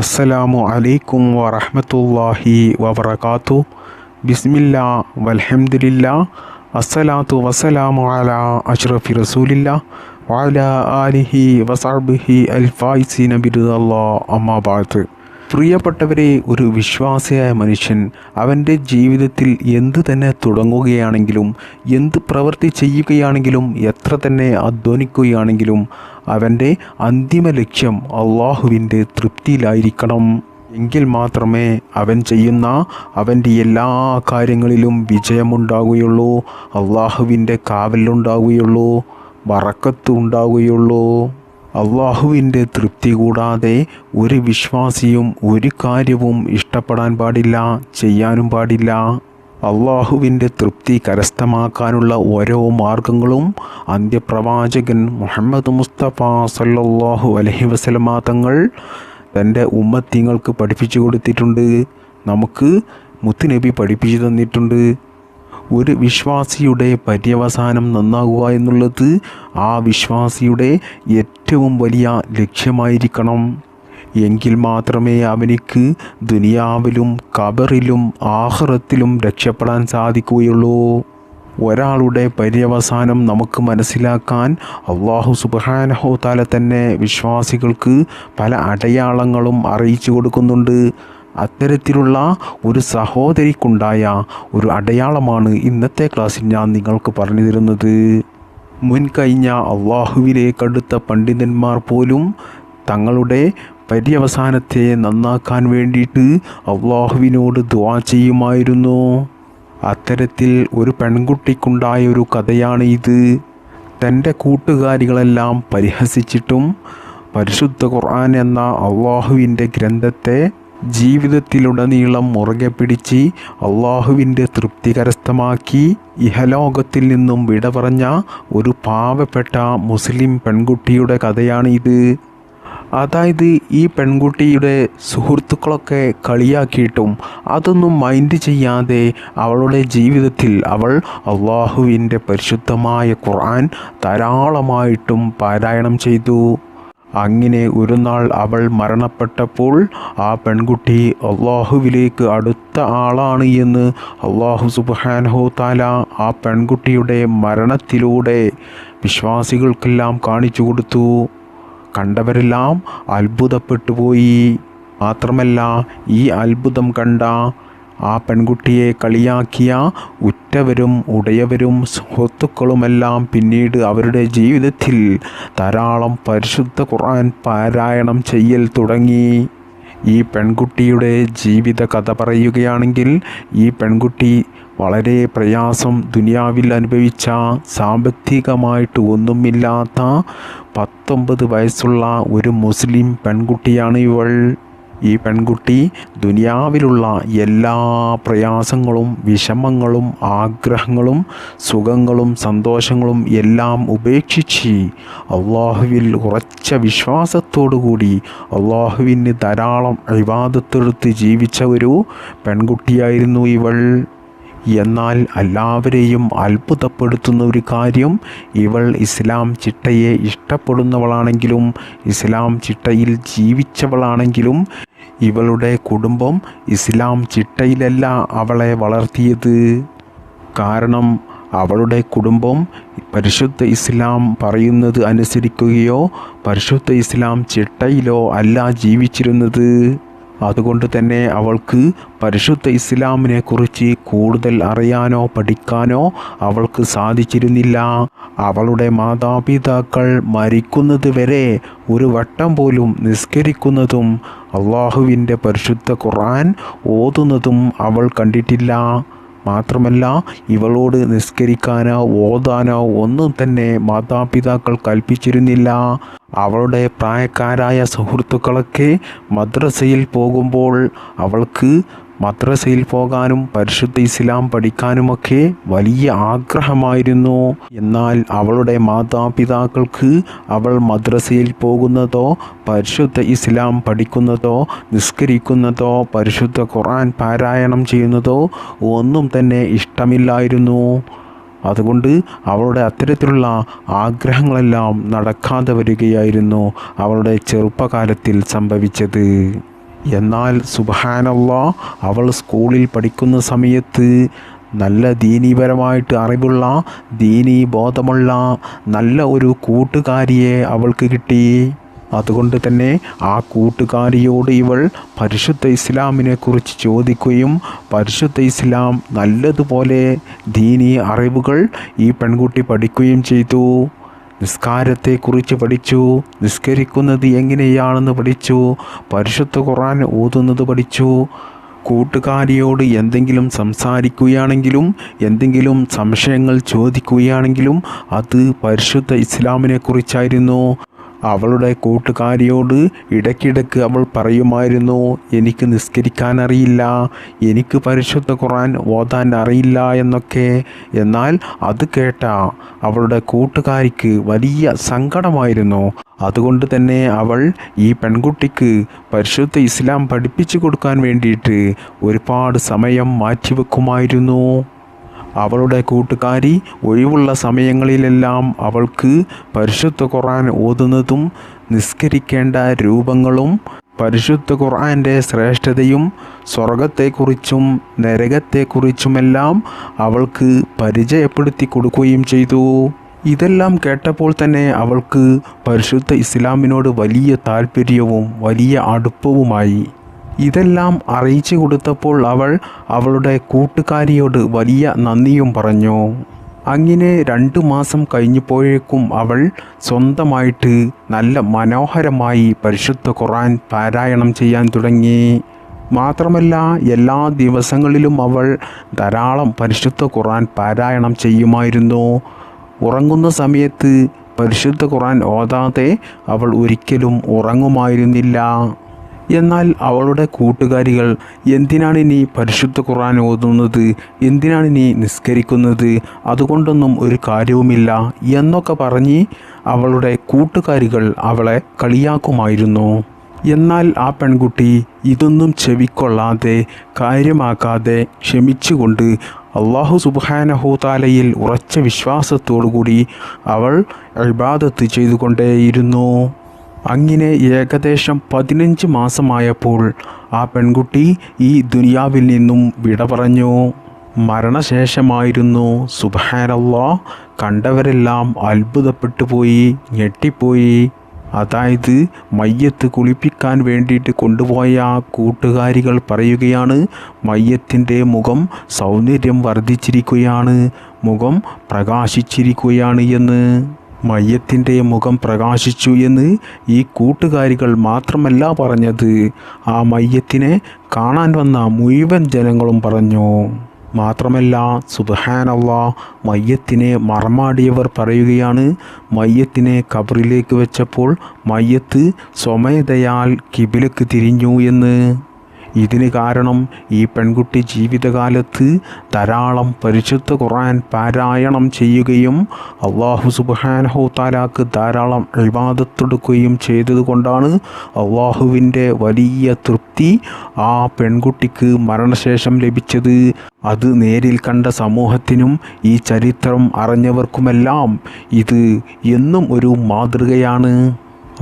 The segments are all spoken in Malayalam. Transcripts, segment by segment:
അസ്സലാമു അലൈക്കും വറഹ്മത്തുള്ളാഹി വബറകാതു ബിസ്മില്ല വൽഹംദുലില്ലാ. അസ്സലാത്തു വസ്സലാമു അലാ അഷ്റഫി റസൂലില്ലാ. വഅലാ ആലിഹി വസഹ്ബിഹി അൽഫായിസി നബിദ് അമ്മാ ബഅദ് പ്രിയപ്പെട്ടവരെ ഒരു വിശ്വാസിയായ മനുഷ്യൻ അവന്റെ ജീവിതത്തിൽ എന്ത് തന്നെ തുടങ്ങുകയാണെങ്കിലും എന്ത് പ്രവൃത്തി ചെയ്യുകയാണെങ്കിലും എത്ര തന്നെ അധ്വാനിക്കുകയാണെങ്കിലും അവന്റെ അന്തിമ ലക്ഷ്യം അള്ളാഹുവിന്റെ തൃപ്തിയിലായിരിക്കണം. എങ്കിൽ മാത്രമേ അവൻ ചെയ്യുന്ന അവന്റെ എല്ലാ കാര്യങ്ങളിലും വിജയമുണ്ടാകുകയുള്ളൂ അള്ളാഹുവിന്റെ കാവലുണ്ടാകുകയുള്ളൂ വറക്കത്ത് ഉണ്ടാകുകയുള്ളൂ അള്ളാഹുവിന്റെ തൃപ്തി കൂടാതെ ഒരു വിശ്വാസിയും ഒരു കാര്യവും ഇഷ്ടപ്പെടാൻ പാടില്ല ചെയ്യാനും പാടില്ല. അള്ളാഹുവിന്റെ തൃപ്തി കരസ്ഥമാക്കാനുള്ള ഓരോ മാർഗങ്ങളും അന്ത്യപ്രവാചകൻ മുഹമ്മദ് മുസ്തഫ സല്ലാഹു അലഹി വസല്ലമ തങ്ങൾ തന്റെ ഉമ്മത്തിങ്ങൾക്ക് പഠിപ്പിച്ചു കൊടുത്തിട്ടുണ്ട്. നമുക്ക് മുത്തുനബി പഠിപ്പിച്ചു തന്നിട്ടുണ്ട്. ഒരു വിശ്വാസിയുടെ പര്യവസാനം നന്നാകുക എന്നുള്ളത് ആ വിശ്വാസിയുടെ ഏറ്റവും വലിയ ലക്ഷ്യമായിരിക്കണം. എങ്കിൽ മാത്രമേ അവനിക്ക് ദുനിയാവിലും കബറിലും ആഹ്റത്തിലും രക്ഷപ്പെടാൻ സാധിക്കുകയുള്ളൂ. ഒരാളുടെ പര്യവസാനം നമുക്ക് മനസ്സിലാക്കാൻ അള്ളാഹു സുബാനഹോ താല തന്നെ വിശ്വാസികൾക്ക് പല അടയാളങ്ങളും അറിയിച്ചു കൊടുക്കുന്നുണ്ട്. അത്തരത്തിലുള്ള ഒരു സഹോദരിക്കുണ്ടായ ഒരു അടയാളമാണ് ഇന്നത്തെ ക്ലാസ്സിൽ ഞാൻ നിങ്ങൾക്ക് പറഞ്ഞു തരുന്നത്. മുൻകഴിഞ്ഞ അള്ളാഹുവിലേക്കടുത്ത പണ്ഡിതന്മാർ പോലും തങ്ങളുടെ പര്യവസാനത്തെ നന്നാക്കാൻ വേണ്ടിയിട്ട് അള്ളാഹുവിനോട് ദ്വാ ചെയ്യുമായിരുന്നു. അത്തരത്തിൽ ഒരു പെൺകുട്ടിക്കുണ്ടായ ഒരു കഥയാണ് ഇത്. തന്റെ കൂട്ടുകാരികളെല്ലാം പരിഹസിച്ചിട്ടും പരിശുദ്ധ ഖുർആൻ എന്ന അള്ളാഹുവിന്റെ ഗ്രന്ഥത്തെ ജീവിതത്തിലുടനീളം മുറുകെ പിടിച്ച് അള്ളാഹുവിന്റെ തൃപ്തി കരസ്ഥമാക്കി ഇഹലോകത്തിൽ നിന്നും വിട പറഞ്ഞ ഒരു പാവപ്പെട്ട മുസ്ലിം പെൺകുട്ടിയുടെ കഥയാണ് ഇത് അതായത് ഈ പെൺകുട്ടിയുടെ സുഹൃത്തുക്കളൊക്കെ കളിയാക്കിയിട്ടും അതൊന്നും മൈൻഡ് ചെയ്യാതെ അവളുടെ ജീവിതത്തിൽ അവൾ അള്ളാഹുവിന്റെ പരിശുദ്ധമായ ഖുർആൻ ധാരാളമായിട്ടും പാരായണം ചെയ്തു. അങ്ങനെ ഒരു നാൾ അവൾ മരണപ്പെട്ടപ്പോൾ ആ പെൺകുട്ടി അള്ളാഹുവിലേക്ക് അടുത്ത ആളാണ് എന്ന് അള്ളാഹു സുബാൻഹോ താല ആ പെൺകുട്ടിയുടെ മരണത്തിലൂടെ വിശ്വാസികൾക്കെല്ലാം കാണിച്ചു കൊടുത്തു. കണ്ടവരെല്ലാം അത്ഭുതപ്പെട്ടുപോയി മാത്രമല്ല ഈ അത്ഭുതം കണ്ട ആ പെൺകുട്ടിയെ കളിയാക്കിയ ഉറ്റവരും ഉടയവരും സുഹൃത്തുക്കളുമെല്ലാം പിന്നീട് അവരുടെ ജീവിതത്തിൽ ധാരാളം പരിശുദ്ധ ഖുർആൻ പാരായണം ചെയ്യൽ തുടങ്ങി. ഈ പെൺകുട്ടിയുടെ ജീവിത കഥ പറയുകയാണെങ്കിൽ ഈ പെൺകുട്ടി വളരെ പ്രയാസം ദുനിയാവിൽ അനുഭവിച്ച സാമ്പത്തികമായിട്ട് ഒന്നുമില്ലാത്ത പത്തൊമ്പത് വയസ്സുള്ള ഒരു മുസ്ലിം പെൺകുട്ടിയാണ് ഇവൾ. ഈ പെൺകുട്ടി ദുനിയാവിലുള്ള എല്ലാ പ്രയാസങ്ങളും വിഷമങ്ങളും ആഗ്രഹങ്ങളും സുഖങ്ങളും സന്തോഷങ്ങളും എല്ലാം ഉപേക്ഷിച്ച് അള്ളാഹുവിൽ ഉറച്ച വിശ്വാസത്തോടുകൂടി അള്ളാഹുവിന് ധാരാളം അഭിവാദത്തെടുത്ത് ജീവിച്ച ഒരു പെൺകുട്ടിയായിരുന്നു ഇവൾ. എന്നാൽ എല്ലാവരെയും അത്ഭുതപ്പെടുത്തുന്ന ഒരു കാര്യം ഇവൾ ഇസ്ലാം ചിട്ടയെ ഇഷ്ടപ്പെടുന്നവളാണെങ്കിലും ഇസ്ലാം ചിട്ടയിൽ ജീവിച്ചവളാണെങ്കിലും ഇവളുടെ കുടുംബം ഇസ്ലാം ചിട്ടയിലല്ല അവളെ വളർത്തിയത്. കാരണം അവളുടെ കുടുംബം പരിശുദ്ധ ഇസ്ലാം പറയുന്നത് അനുസരിക്കുകയോ പരിശുദ്ധ ഇസ്ലാം ചിട്ടയിലോ അല്ല ജീവിച്ചിരുന്നത്. അതുകൊണ്ട് തന്നെ അവൾക്ക് പരിശുദ്ധ ഇസ്ലാമിനെ കുറിച്ച് കൂടുതൽ അറിയാനോ പഠിക്കാനോ അവൾക്ക് സാധിച്ചിരുന്നില്ല. അവളുടെ മാതാപിതാക്കൾ മരിക്കുന്നത് വരെ ഒരു വട്ടം പോലും നിസ്കരിക്കുന്നതും അള്ളാഹുവിന്റെ പരിശുദ്ധ ഖുർആൻ ഓതുന്നതും അവൾ കണ്ടിട്ടില്ല. മാത്രമല്ല ഇവളോട് നിസ്കരിക്കാനോ ഓതാനോ ഒന്നും തന്നെ മാതാപിതാക്കൾ കൽപ്പിച്ചിരുന്നില്ല. അവളുടെ പ്രായക്കാരായ സുഹൃത്തുക്കളൊക്കെ മദ്രസയിൽ പോകുമ്പോൾ അവൾക്ക് മദ്രസയിൽ പോകാനും പരിശുദ്ധ ഇസ്ലാം പഠിക്കാനുമൊക്കെ വലിയ ആഗ്രഹമായിരുന്നു. എന്നാൽ അവളുടെ മാതാപിതാക്കൾക്ക് അവൾ മദ്രസയിൽ പോകുന്നതോ പരിശുദ്ധ ഇസ്ലാം പഠിക്കുന്നതോ നിസ്കരിക്കുന്നതോ പരിശുദ്ധ ഖുർആൻ പാരായണം ചെയ്യുന്നതോ ഒന്നും തന്നെ ഇഷ്ടമില്ലായിരുന്നു. അതുകൊണ്ട് അവളുടെ അത്തരത്തിലുള്ള ആഗ്രഹങ്ങളെല്ലാം നടക്കാതെ വരികയായിരുന്നു അവളുടെ ചെറുപ്പകാലത്തിൽ സംഭവിച്ചത്. എന്നാൽ സുബഹാനല്ലാ അവൾ സ്കൂളിൽ പഠിക്കുന്ന സമയത്ത് നല്ല ദീനീപരമായിട്ട് അറിവുള്ള ദീനീ ബോധമുള്ള നല്ല ഒരു കൂട്ടുകാരിയെ അവൾക്ക് കിട്ടി. അതുകൊണ്ട് തന്നെ ആ കൂട്ടുകാരിയോട് ഇവൾ പരിശുദ്ധ ഇസ്ലാമിനെ കുറിച്ച് ചോദിക്കുകയും പരിശുദ്ധ ഇസ്ലാം നല്ലതുപോലെ ദീനീ അറിവുകൾ ഈ പെൺകുട്ടി പഠിക്കുകയും ചെയ്തു. നിസ്കാരത്തെക്കുറിച്ച് പഠിച്ചു. നിസ്കരിക്കുന്നത് എങ്ങനെയാണെന്ന് പഠിച്ചു. പരിശുദ്ധ ഖുറാൻ ഓതുന്നത് പഠിച്ചു. കൂട്ടുകാരിയോട് എന്തെങ്കിലും സംസാരിക്കുകയാണെങ്കിലും എന്തെങ്കിലും സംശയങ്ങൾ ചോദിക്കുകയാണെങ്കിലും അത് പരിശുദ്ധ ഇസ്ലാമിനെ കുറിച്ചായിരുന്നു അവളുടെ കൂട്ടുകാരിയോട് ഇടയ്ക്കിടയ്ക്ക് അവൾ പറയുമായിരുന്നു എനിക്ക് നിസ്കരിക്കാൻ അറിയില്ല എനിക്ക് പരിശുദ്ധ ഖുറാൻ ഓതാൻ അറിയില്ല എന്നൊക്കെ. എന്നാൽ അത് കേട്ട അവളുടെ കൂട്ടുകാരിക്ക് വലിയ സങ്കടമായിരുന്നു. അതുകൊണ്ട് തന്നെ അവൾ ഈ പെൺകുട്ടിക്ക് പരിശുദ്ധ ഇസ്ലാം പഠിപ്പിച്ചു കൊടുക്കാൻ വേണ്ടിയിട്ട് ഒരുപാട് സമയം മാറ്റിവെക്കുമായിരുന്നു. അവളുടെ കൂട്ടുകാരി ഒഴിവുള്ള സമയങ്ങളിലെല്ലാം അവൾക്ക് പരിശുദ്ധ ഖുർആൻ ഓതുന്നതും നിസ്കരിക്കേണ്ട രൂപങ്ങളും പരിശുദ്ധ ഖുർആന്റെ ശ്രേഷ്ഠതയും സ്വർഗത്തെക്കുറിച്ചും നരകത്തെക്കുറിച്ചുമെല്ലാം അവൾക്ക് പരിചയപ്പെടുത്തി കൊടുക്കുകയും ചെയ്തു. ഇതെല്ലാം കേട്ടപ്പോൾ തന്നെ അവൾക്ക് പരിശുദ്ധ ഇസ്ലാമിനോട് വലിയ താല്പര്യവും വലിയ അടുപ്പവുമായി. ഇതെല്ലാം അറിയിച്ചു കൊടുത്തപ്പോൾ അവൾ അവളുടെ കൂട്ടുകാരിയോട് വലിയ നന്ദിയും പറഞ്ഞു. അങ്ങനെ രണ്ടു മാസം കഴിഞ്ഞപ്പോഴേക്കും അവൾ സ്വന്തമായിട്ട് നല്ല മനോഹരമായി പരിശുദ്ധ ഖുറാൻ പാരായണം ചെയ്യാൻ തുടങ്ങി. മാത്രമല്ല എല്ലാ ദിവസങ്ങളിലും അവൾ ധാരാളം പരിശുദ്ധ ഖുറാൻ പാരായണം ചെയ്യുമായിരുന്നു. ഉറങ്ങുന്ന സമയത്ത് പരിശുദ്ധ ഖുറാൻ ഓതാതെ അവൾ ഒരിക്കലും ഉറങ്ങുമായിരുന്നില്ല. എന്നാൽ അവളുടെ കൂട്ടുകാരികൾ എന്തിനാണ് നീ പരിശുദ്ധ ഖുർആൻ ഓതുന്നത്? എന്തിനാണ് നീ നിസ്കരിക്കുന്നത്? അതുകൊണ്ടൊന്നും ഒരു കാര്യവുമില്ല എന്നൊക്കെ പറഞ്ഞ് അവളുടെ കൂട്ടുകാരികൾ അവളെ കളിയാക്കുമായിരുന്നു. എന്നാൽ ആ പെൺകുട്ടി ഇതൊന്നും ചെവിക്കൊള്ളാതെ കാര്യമാക്കാതെ ക്ഷമിച്ചുകൊണ്ട് അള്ളാഹു സുബാനഹൂതാലയിൽ ഉറച്ച വിശ്വാസത്തോടുകൂടി അവൾ ഇബാദത്ത് ചെയ്തുകൊണ്ടേയിരുന്നു. അങ്ങനെ ഏകദേശം പതിനഞ്ച് മാസമായപ്പോൾ ആ പെൺകുട്ടി ഈ ദുനിയാവിൽ നിന്നും വിട പറഞ്ഞു. മരണശേഷമായിരുന്നു സുബഹാനല്ലാ കണ്ടവരെല്ലാം അത്ഭുതപ്പെട്ടു പോയി ഞെട്ടിപ്പോയി. അതായത് മയ്യത്ത് കുളിപ്പിക്കാൻ വേണ്ടിയിട്ട് കൊണ്ടുപോയ കൂട്ടുകാരികൾ പറയുകയാണ് മയ്യത്തിന്റെ മുഖം സൗന്ദര്യം വർദ്ധിച്ചിരിക്കുകയാണ് മുഖം പ്രകാശിച്ചിരിക്കുകയാണ് എന്ന്. മയ്യത്തിന്റെ മുഖം പ്രകാശിച്ചു എന്ന് ഈ കൂട്ടുകാരികൾ മാത്രമല്ല പറഞ്ഞത്. ആ മയ്യത്തിനെ കാണാൻ വന്ന മുഴുവൻ ജനങ്ങളും പറഞ്ഞു. മാത്രമല്ല സുബഹാനല്ല മയ്യത്തിനെ മറമാടിയവർ പറയുകയാണ്. മയ്യത്തിനെ കബറിലേക്ക് വെച്ചപ്പോൾ മയ്യത്ത് സ്വമേധയാൽ കിബിലക്ക് തിരിഞ്ഞു എന്ന്. ഇതിന് കാരണം ഈ പെൺകുട്ടി ജീവിതകാലത്ത് ധാരാളം പരിശുദ്ധ ഖുർആൻ പാരായണം ചെയ്യുകയും അള്ളാഹു സുബാനഹു താലാക്ക് ധാരാളം അഴിവാദത്തെടുക്കുകയും ചെയ്തതുകൊണ്ടാണ് അള്ളാഹുവിന്റെ വലിയ തൃപ്തി ആ പെൺകുട്ടിക്ക് മരണശേഷം ലഭിച്ചത്. അത് നേരിൽ കണ്ട സമൂഹത്തിനും ഈ ചരിത്രം അറിഞ്ഞവർക്കുമെല്ലാം ഇത് എന്നും ഒരു മാതൃകയാണ്.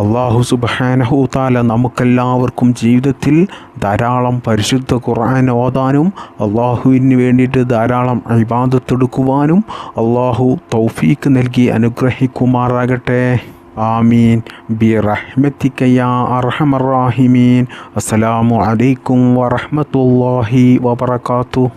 അള്ളാഹു താല നമുക്കെല്ലാവർക്കും ജീവിതത്തിൽ ധാരാളം പരിശുദ്ധ ഖുർആൻ ഓതാനും അള്ളാഹുവിന് വേണ്ടിയിട്ട് ധാരാളം അഭിബാധത്തെടുക്കുവാനും അള്ളാഹു തൗഫീക്ക് നൽകി അനുഗ്രഹിക്കുമാറാകട്ടെ. ആമീൻ. ബി റഹ്മത്തിക്കയ അർഹമറാഹിമീൻ അസ്സലാമു അലൈക്കും വറഹമത്തല്ലാഹി വബർക്കാത്തു